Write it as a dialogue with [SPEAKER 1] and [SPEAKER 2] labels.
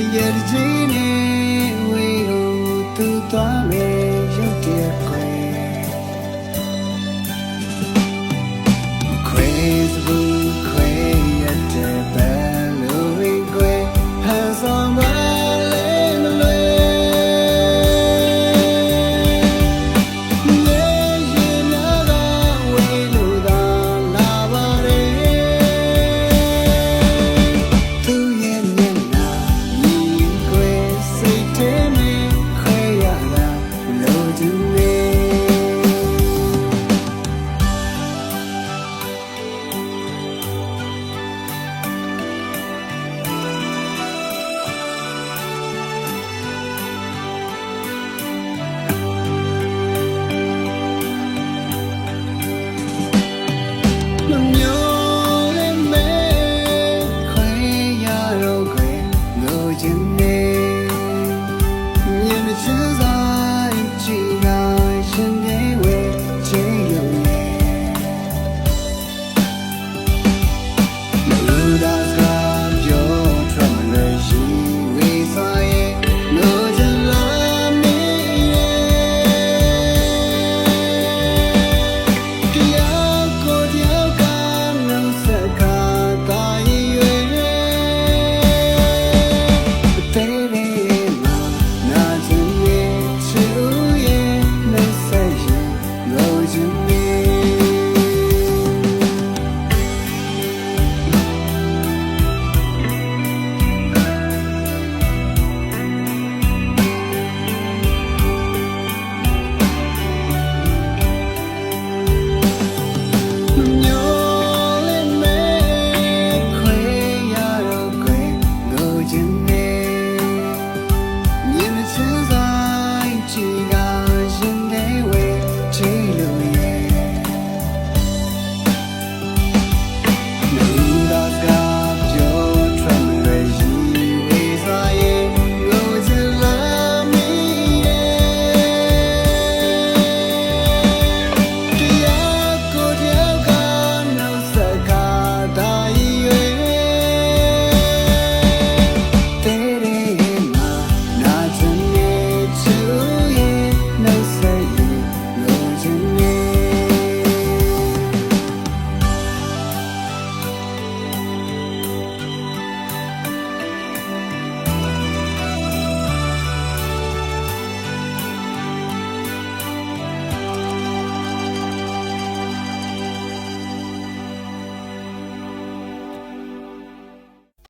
[SPEAKER 1] တရကြီးနေဝေလို့သူသွားမယ်ရုတ်တရက်ခွဲခွဲစဘူးခွဲရတဲ့ you.